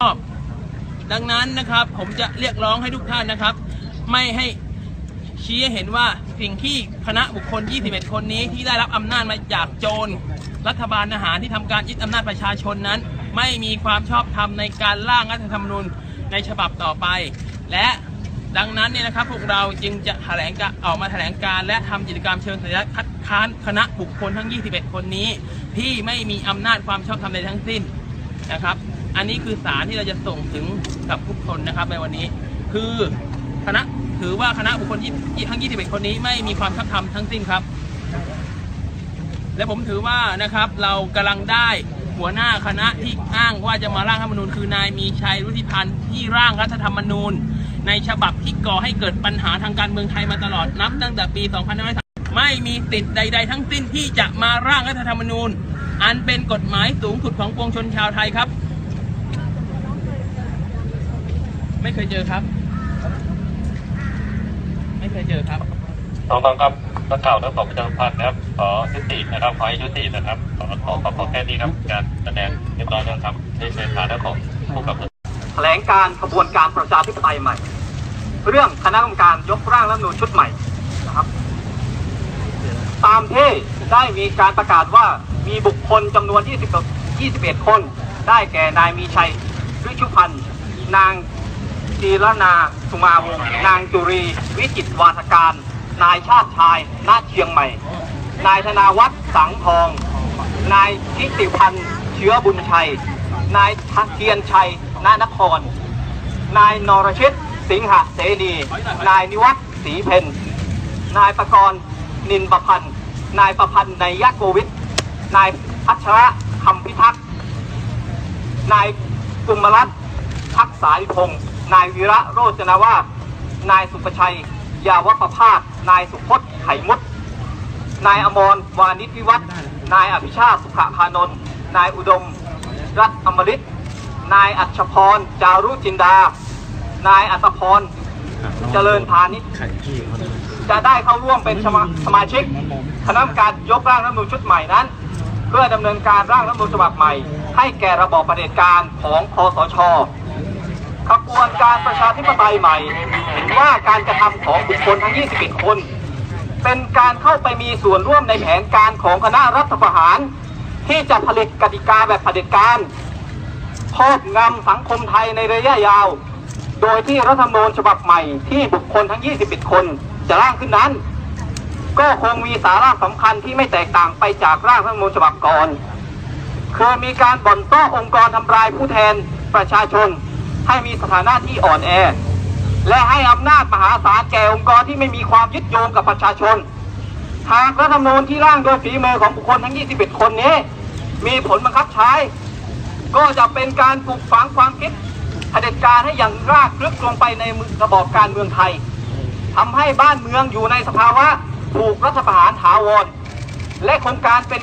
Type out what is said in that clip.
อบดังนั้นนะครับผมจะเรียกร้องให้ทุกท่านนะครับ ไม่ให้ชี้เห็นว่าสิ่งที่คณะบุคคล 21 คนนี้ที่ได้รับอำนาจมาจากโจรรัฐบาลทหารที่ทำการยึดอำนาจประชาชนนั้น ไม่มีความชอบธรรมในการร่างรัฐธรรมนูญในฉบับต่อไป และดังนั้นเนี่ยนะครับพวกเราจึงจะแถลงการออกมาแถลงการและทำกิจกรรมเชิงสัญลักษณ์คัดค้านคณะบุคคลทั้ง 21 คนนี้ ที่ไม่มีอำนาจความชอบธรรมใดทั้งสิ้นนะครับ อันนี้คือสารที่เราจะส่งถึงกับทุกคนนะครับในวันนี้ คือคณะถือว่าคณะบุคคลที่ทั้ง 21 คนนี้ไม่มีความชอบธรรมทั้งสิ้นครับ และผมถือว่านะครับเรากำลังได้หัวหน้าคณะที่อ้างว่าจะมาร่างรัฐธรรมนูญคือนายมีชัยรุธิพันธ์ที่ร่างรัฐธรรมนูญ ในฉบับที่ก่อให้เกิดปัญหาทางการเมืองไทยมาตลอดนับตั้งแต่ปี 2530ไม่มีสิทธิ์ใด ๆ ทั้งสิ้นที่จะมาร่างรัฐธรรมนูญ อันเป็นกฎหมายสูงสุดของปวงชนชาวไทยครับ ไม่เคยเจอครับ ไม่เคยเจอครับสองคำครับนักข่าวทั้งสองประชาสัมพันธ์นะครับ ขอยุตินะครับ ขอให้ยุตินะครับ ขอขอขอขอแค่นี้ครับ การแสดงเรียบร้อยแล้วครับในในฐานะของผู้กำกับแถลงการขบวนการประชาธิปไตยใหม่ เรื่องคณะกรรมการยกร่างรัฐธรรมนูญชุดใหม่นะครับ ตามที่ได้มีการประกาศว่ามีบุคคลจำนวน 20 21 คน ได้แก่นายมีชัยฤชุพันธ์นาง จีรนา สุมาวงนางจุรี วิจิตวาทการ นายชาติชายณเชียงใหม่ นายธนาวัฒน์สังทอง นายทิติพันธ์เชื้อบุญชัย นายทัเทียนชัยนานคร นายนรชิต สิงหเสนี นายนิวัฒน์ศรีเพนนายประกรณ์นินประพันธ์ นายประพันธ์ในยะโกวิทนายพัชระคำพิทักษ์ นายกุมรัตน์ทักษาลิพงศ์ นายวีระโรจนาวาสนายสุประชัย ยาวประภาส นายสุพจน์ไขมุดนายอมรวานิชวิวัฒน์นายอภิชาติสุขพานนท์นายอุดม รัตอมฤตนายอัชพร จารุจินดา นายอัตพร เจริญพาณิชย์จะได้เข้าร่วมเป็นสมาสมาชิก คณะกรรมการยกร่างรัฐธรรมนูญชุดใหม่นั้น เพื่อดำเนินการร่างรัฐธรรมนูญฉบับใหม่ ให้แก่ระบอบเผด็จการของคอสช ขบวนการประชาธิปไตยใหม่เห็นว่าการกระทำของบุคคลทั้ง 21 คน เป็นการเข้าไปมีส่วนร่วมในแผนการของคณะรัฐประหาร ที่จะผลิตกติกาแบบเผด็จการครอบงำสังคมไทยในระยะยาว โดยที่รัฐธรรมนูญฉบับใหม่ที่บุคคลทั้ง 21 คนจะร่างขึ้นนั้น ก็คงมีสาระสำคัญที่ไม่แตกต่างไปจากร่างรัฐธรรมนูญฉบับก่อนคือมีการบ่อนต้อองค์กรทำลายผู้แทนประชาชน ให้มีสถานะที่อ่อนแอ และให้อำนาจมหาศาลแก่องค์กรที่ไม่มีความยึดโยงกับประชาชน หากรัฐธรรมนูญที่ร่างโดยฝีมือของบุคคลทั้ง 21 คนนี้ มีผลบังคับใช้ ก็จะเป็นการปลูกฝังความคิดเผด็จการให้อย่างรากลึกลงไปในระบอบการเมืองไทยทำให้บ้านเมืองอยู่ในสภาวะถูกรัฐประหารถาวร และโครงการเป็น